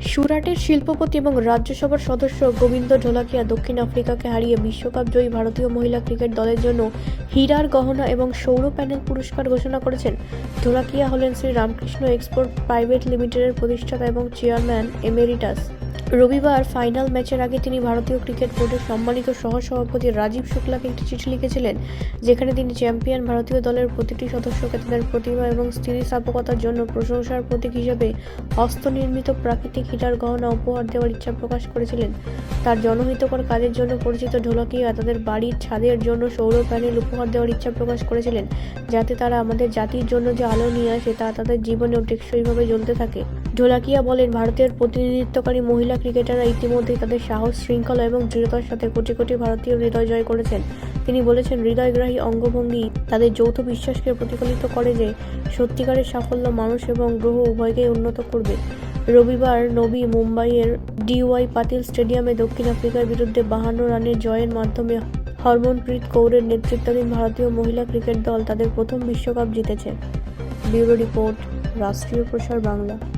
সুরাটের শিল্পপতি এবং রাজ্যসভার সদস্য গোবিন্দ ঢোলাকিয়া দক্ষিণ আফ্রিকাকে হারিয়ে বিশ্বকাপ জয়ী ভারতীয় মহিলা ক্রিকেট দলের জন্য হীরার গহনা এবং সৌর প্যানেল পুরস্কার ঘোষণা করেছেন। ঢোলাকিয়া হলেন শ্রী রামকৃষ্ণ এক্সপোর্ট প্রাইভেট লিমিটেডের প্রতিষ্ঠাতা এবং চেয়ারম্যান এমেরিটাস। রবিবার ফাইনাল ম্যাচের আগে তিনি ভারতীয় ক্রিকেট বোর্ডের সম্মানিত সহসভাপতি রাজীব শুক্লাকে একটি চিঠি লিখেছিলেন, যেখানে তিনি চ্যাম্পিয়ন ভারতীয় দলের প্রতিটি সদস্যকে তাদের প্রতিভা এবং স্থিতিস্থাপকতার জন্য প্রশংসার প্রতীক হিসেবে হস্তনির্মিত প্রাকৃতিক হিটার গহনা উপহার দেওয়ার ইচ্ছা প্রকাশ করেছিলেন। তার জনহিতকর কাজের জন্য পরিচিত ঢোলকিয়া তাদের বাড়ির ছাদের জন্য সৌর প্যানেল উপহার দেওয়ার ইচ্ছা প্রকাশ করেছিলেন, যাতে তারা আমাদের জাতির জন্য যে আলো নিয়ে আসে তা তাদের জীবনেও টেকসইভাবে জ্বলতে থাকে। ঢোলাকিয়া বলেন, ভারতের প্রতিনিধিত্বকারী মহিলা ক্রিকেটাররা ইতিমধ্যেই তাদের সাহস, শৃঙ্খলা এবং দৃঢ়তার সাথে কোটি কোটি ভারতীয় হৃদয় জয় করেছেন। তিনি বলেছেন, হৃদয়গ্রাহী অঙ্গভঙ্গি তাদের যৌথ বিশ্বাসকে প্রতিফলিত করে যে সত্যিকারের সাফল্য মানুষ এবং গ্রহ উভয়কেই উন্নত করবে। রবিবার নবী মুম্বাইয়ের ডিওয়াই পাতিল স্টেডিয়ামে দক্ষিণ আফ্রিকার বিরুদ্ধে বাহান্ন রানের জয়ের মাধ্যমে হরমনপ্রীত কৌরের নেতৃত্বাধীন ভারতীয় মহিলা ক্রিকেট দল তাদের প্রথম বিশ্বকাপ জিতেছে। ব্যুরো রিপোর্ট, রাষ্ট্রীয় প্রসার বাংলা।